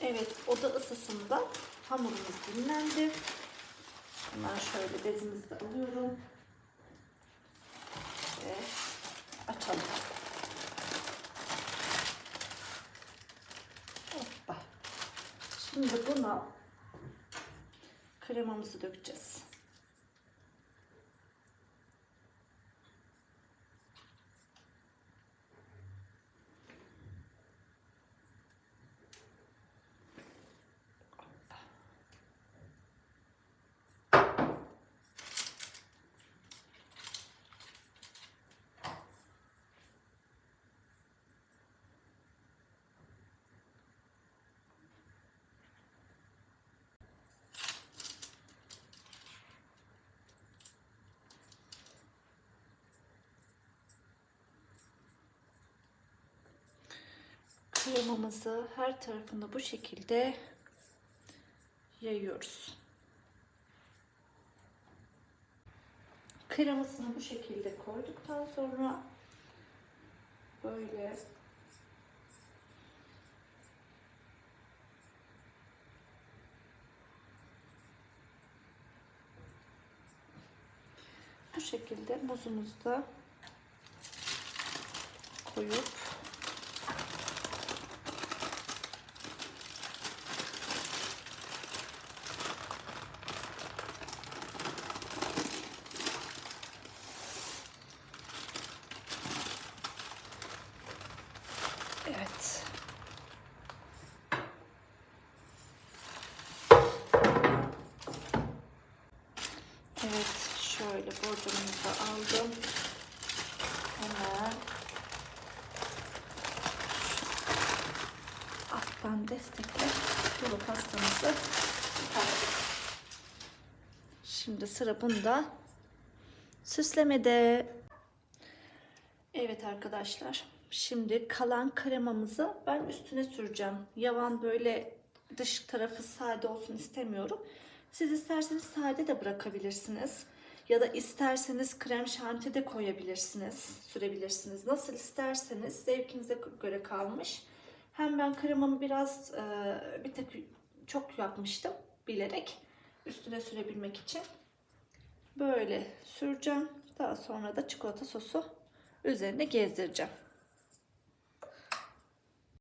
Evet, oda ısısında hamurumuz dinlendi. Hemen şöyle bezimizi de alıyorum. Ve açalım. Hoppa. Şimdi buna kremamızı dökeceğiz. Kremamızı her tarafını bu şekilde yayıyoruz. Kremasını bu şekilde koyduktan sonra böyle bu şekilde muzumuzu da koyup Evet. Evet, şöyle borcamızı da aldım. Hemen alttan destekle dolu pastamızı çıkardık. Şimdi sıra bunda süslemede. Evet arkadaşlar. Şimdi kalan kremamızı ben üstüne süreceğim. Yavan böyle dış tarafı sade olsun istemiyorum. Siz isterseniz sade de bırakabilirsiniz. Ya da isterseniz krem şanti de koyabilirsiniz, sürebilirsiniz. Nasıl isterseniz zevkinize göre kalmış. Hem ben kremamı biraz e, bir tek çok yapmıştım bilerek üstüne sürebilmek için. Böyle süreceğim. Daha sonra da çikolata sosu üzerine gezdireceğim.